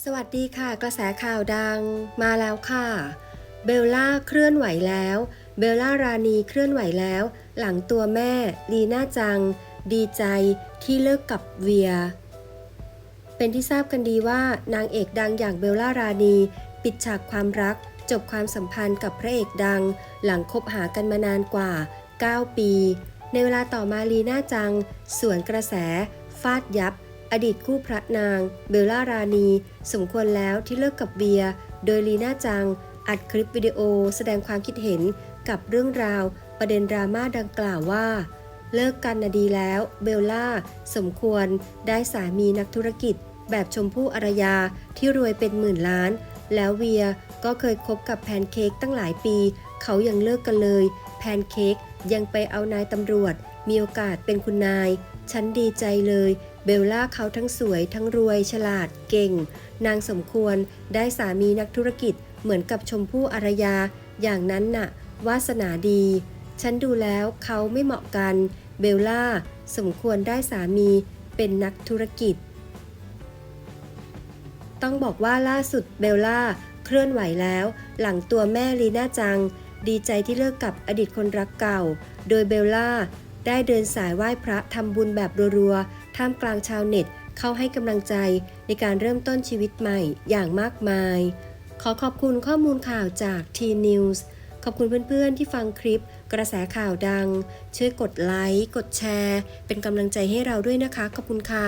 สวัสดีค่ะ กระแสข่าวดังมาแล้วค่ะ เบลล่าเคลื่อนไหวแล้ว เบลล่ารานีเคลื่อนไหวแล้ว หลังตัวแม่ลีน่าจัง ดีใจที่เลิกกับเวีย เป็นที่ทราบกันดีว่านางเอกดังอย่างเบลล่ารานี ปิดฉากความรัก จบความสัมพันธ์กับพระเอกดัง หลังคบหากันมานานกว่า 9 ปี ในเวลาต่อมาลีน่าจัง สวนกระแส ฟาดยับ อดีตคู่พระนาง เบลล่ารานีสมควรแล้วที่เลิกกับเบียร์โดยลีน่าจัง อัดคลิปวิดีโอแสดงความคิดเห็นกับเรื่องราวประเด็นดราม่าดังกล่าวว่า เลิกกันนะดีแล้ว เบลล่า สมควรได้สามีนักธุรกิจ แบบชมพู่อารยาที่รวยเป็นหมื่นล้าน แล้วเวียก็เคยคบกับแพนเค้กตั้งหลายปี เขายังเลิกกันเลย แพนเค้กยังไปเอานายตำรวจ มีโอกาสเป็นคุณนาย ฉันดีใจเลย เบลล่าเขาทั้งสวย ทั้งรวย ฉลาด เก่ง นางสมควร ได้สามีนักธุรกิจ เหมือนกับชมพู่อารยา อย่างนั้นน่ะ วาสนาดี ฉันดูแล้วเขาไม่เหมาะกัน เบลล่า สมควรได้สามีเป็นนักธุรกิจ ต้องบอกว่าล่าสุดเบลล่า เคลื่อนไหวแล้ว หลังตัวแม่ลีน่าจัง ดีใจที่เลิกกับอดีตคนรักเก่า โดยเบลล่า ได้เดินสายไหว้พระทำบุญแบบรัวๆ ท่ามกลางชาวเน็ต เข้าให้กำลังใจในการเริ่มต้นชีวิตใหม่อย่างมากมาย ขอขอบคุณข้อมูลข่าวจาก T News ขอบคุณเพื่อนๆ ที่ฟังคลิป กระแสข่าวดัง ช่วยกดไลค์ กดแชร์ เป็นกำลังใจให้เราด้วยนะคะ ขอบคุณค่ะ